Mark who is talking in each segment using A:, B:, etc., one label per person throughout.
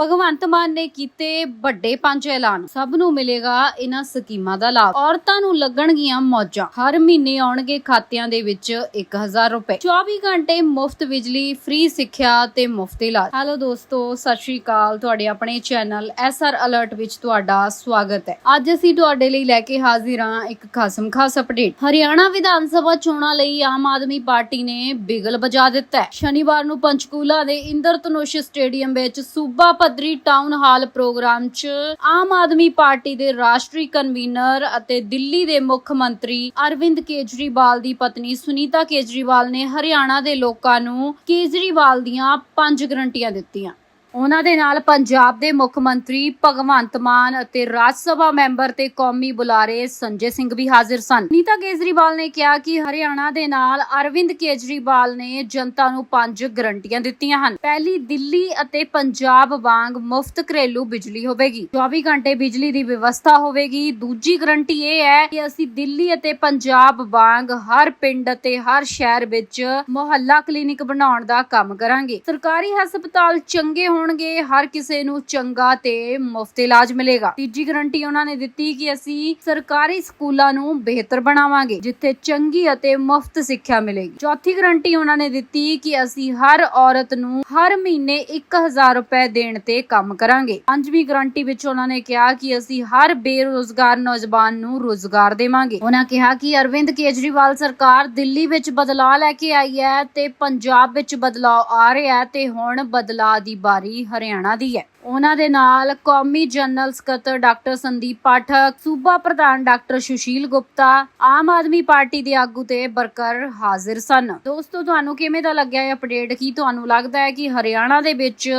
A: ਭਗਵੰਤ ਮਾਨ ਨੇ ਕੀਤੇ ਵੱਡੇ ਪੰਜ ਐਲਾਨ। ਸਭ ਨੂੰ ਮਿਲੇਗਾ ਇਹਨਾਂ ਸਕੀਮਾਂ ਦਾ ਲਾਭ। ਔਰਤਾਂ ਨੂੰ ਲੱਗਣਗੀਆਂ ਮੌਜਾਂ। ਹਰ ਮਹੀਨੇ ਆਉਣਗੇ ਖਾਤਿਆਂ ਦੇ ਵਿੱਚ 1000 ਰੁਪਏ। 24 ਘੰਟੇ ਮੁਫਤ ਬਿਜਲੀ ਫ੍ਰੀ ਸਿੱਖਿਆ ਤੇ ਮੁਫਤ ਇਲਾਜ। ਹੈਲੋ ਦੋਸਤੋ, ਸਤਿ ਸ਼੍ਰੀ ਅਕਾਲ। ਤੁਹਾਡੇ ਆਪਣੇ ਚੈਨਲ ਐਸਆਰ ਅਲਰਟ ਵਿੱਚ ਤੁਹਾਡਾ ਸਵਾਗਤ ਹੈ। ਅੱਜ ਅਸੀਂ ਤੁਹਾਡੇ ਲਈ ਲੈ ਕੇ ਹਾਜ਼ਰ ਹਾਂ ਇੱਕ ਖਾਸਮ ਖਾਸ ਅਪਡੇਟ ਹਰਿਆਣਾ ਵਿਧਾਨ ਸਭਾ ਚੋਣਾਂ ਲਈ ਆਮ ਆਦਮੀ ਪਾਰਟੀ ਨੇ ਬਿਗਲ ਵਜਾ ਦਿੱਤਾ ਹੈ। ਸ਼ਨੀਵਾਰ ਨੂੰ ਪੰਚਕੂਲਾ ਦੇ ਇੰਦਰ ਇੰਦਰਧਨੁਸ਼ ਸਟੇਡੀਅਮ ਵਿੱਚ ਸੂਬਾ ਪੱਧਰੀ ਟਾਊਨ ਹਾਲ ਪ੍ਰੋਗਰਾਮ 'ਚ ਆਮ ਆਦਮੀ ਪਾਰਟੀ ਦੇ ਰਾਸ਼ਟਰੀ ਕਨਵੀਨਰ ਅਤੇ ਦਿੱਲੀ ਦੇ ਮੁੱਖ ਮੰਤਰੀ ਅਰਵਿੰਦ ਕੇਜਰੀਵਾਲ ਦੀ ਪਤਨੀ ਸੁਨੀਤਾ ਕੇਜਰੀਵਾਲ ਨੇ ਹਰਿਆਣਾ ਦੇ ਲੋਕਾਂ ਨੂੰ ਕੇਜਰੀਵਾਲ ਦੀਆਂ ਪੰਜ ਗਰੰਟੀਆਂ ਦਿੱਤੀਆਂ। ਉਹਨਾਂ ਦੇ ਨਾਲ ਪੰਜਾਬ ਦੇ ਮੁੱਖ ਮੰਤਰੀ ਭਗਵੰਤ ਮਾਨ ਅਤੇ ਰਾਜ ਸਭਾ ਮੈਂਬਰ ਤੇ ਕੌਮੀ ਬੁਲਾਰੇ ਸੰਜੇ ਸਿੰਘ ਵੀ ਹਾਜ਼ਰ ਸਨ। ਨੀਤਾ ਕੇਜਰੀਵਾਲ ਨੇ ਕਿਹਾ ਕਿ ਹਰਿਆਣਾ ਦੇ ਨਾਲ ਅਰਵਿੰਦ ਕੇਜਰੀਵਾਲ ਨੇ ਜਨਤਾ ਨੂੰ ਪੰਜ ਗਰੰਟੀਆਂ ਦਿੱਤੀਆਂ ਹਨ। ਪਹਿਲੀ, ਦਿੱਲੀ ਅਤੇ ਪੰਜਾਬ ਵਾਂਗ ਮੁਫਤ ਘਰੇਲੂ ਬਿਜਲੀ ਹੋਵੇਗੀ। 24 ਘੰਟੇ ਬਿਜਲੀ ਦੀ ਵਿਵਸਥਾ ਹੋਵੇਗੀ। ਦੂਜੀ ਗਰੰਟੀ ਇਹ ਹੈ ਕਿ ਅਸੀਂ ਦਿੱਲੀ ਅਤੇ ਪੰਜਾਬ ਵਾਂਗ ਹਰ ਪਿੰਡ ਅਤੇ ਹਰ ਸ਼ਹਿਰ ਵਿੱਚ ਮੁਹੱਲਾ ਕਲੀਨਿਕ ਬਣਾਉਣ ਦਾ ਕੰਮ ਕਰਾਂਗੇ। ਸਰਕਾਰੀ ਹਸਪਤਾਲ ਚੰਗੇ ਹੋਣਗੇ ਹਰ ਕਿਸੇ ਨੂੰ ਚੰਗਾ ਤੇ ਮੁਫਤ ਇਲਾਜ ਮਿਲੇਗਾ। ਤੀਜੀ ਗਰੰਟੀ ਉਹਨਾਂ ਨੇ ਦਿੱਤੀ ਕਿ ਅਸੀਂ ਸਰਕਾਰੀ ਸਕੂਲਾਂ ਨੂੰ ਬਿਹਤਰ ਬਣਾਵਾਂਗੇ, ਜਿੱਥੇ ਚੰਗੀ ਅਤੇ ਮੁਫਤ ਸਿੱਖਿਆ ਮਿਲੇਗੀ। ਚੌਥੀ ਗਰੰਟੀ ਉਹਨਾਂ ਨੇ ਦਿੱਤੀ ਕਿ ਅਸੀਂ ਹਰ ਔਰਤ ਨੂੰ ਹਰ ਮਹੀਨੇ 1000 ਰੁਪਏ ਦੇਣ ਤੇ ਕੰਮ ਕਰਾਂਗੇ। ਪੰਜਵੀਂ ਗਰੰਟੀ ਵਿੱਚ ਉਹਨਾਂ ਨੇ ਕਿਹਾ ਕਿ ਅਸੀਂ ਹਰ ਬੇਰੋਜ਼ਗਾਰ ਨੌਜਵਾਨ ਨੂੰ ਰੋਜ਼ਗਾਰ ਦੇਵਾਂਗੇ। ਉਹਨਾਂ ਕਿਹਾ ਕਿ ਅਰਵਿੰਦ ਕੇਜਰੀਵਾਲ ਸਰਕਾਰ ਦਿੱਲੀ ਵਿੱਚ ਬਦਲਾਅ ਲੈ ਕੇ ਆਈ ਹੈ ਤੇ ਪੰਜਾਬ ਵਿੱਚ ਬਦਲਾਅ ਆ ਰਿਹਾ ਹੈ ਤੇ ਹੁਣ ਬਦਲਾਅ ਦੀ ਬਾਰੀ ਹਰਿਆਣਾ ਦੀ ਹੈ। ਉਹਨਾਂ ਦੇ ਨਾਲ ਕੌਮੀ ਜਨਰਲ ਸਕੱਤਰ ਡਾਕਟਰ ਸੰਦੀਪ ਪਾਠਕ, ਸੂਬਾ ਪ੍ਰਧਾਨ ਡਾਕਟਰ ਸੁਸ਼ੀਲ ਗੁਪਤਾ, ਆਮ ਆਦਮੀ ਪਾਰਟੀ ਦੇ ਆਗੂ ਤੇ ਵਰਕਰ ਹਾਜ਼ਰ ਸਨ। ਦੋਸਤੋ, ਤੁਹਾਨੂੰ ਕਿਵੇਂ ਦਾ ਲੱਗਿਆ ਇਹ ਅਪਡੇਟ? ਕੀ ਤੁਹਾਨੂੰ ਲੱਗਦਾ ਹੈ ਕਿ ਹਰਿਆਣਾ ਦੇ ਵਿੱਚ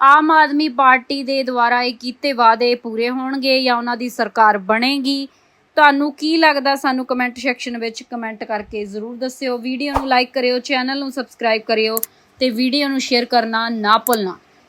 A: ਆਮ ਆਦਮੀ ਪਾਰਟੀ ਦੇ ਦੁਆਰਾ ਇਹ ਕੀਤੇ ਵਾਅਦੇ ਪੂਰੇ ਹੋਣਗੇ ਜਾਂ ਉਹਨਾਂ ਦੀ ਸਰਕਾਰ ਬਣੇਗੀ? ਤੁਹਾਨੂੰ ਕੀ ਲੱਗਦਾ? ਸਾਨੂੰ ਕਮੈਂਟ ਸੈਕਸ਼ਨ ਵਿੱਚ ਕਮੈਂਟ ਕਰਕੇ ਜ਼ਰੂਰ ਦੱਸਿਓ। ਵੀਡੀਓ ਨੂੰ ਲਾਈਕ ਕਰਿਓ, ਚੈਨਲ ਨੂੰ ਸਬਸਕ੍ਰਾਈਬ ਕਰਿਓ ਤੇ ਵੀਡੀਓ ਨੂੰ ਸ਼ੇਅਰ ਕਰਨਾ ਨਾ ਭੁੱਲਣਾ।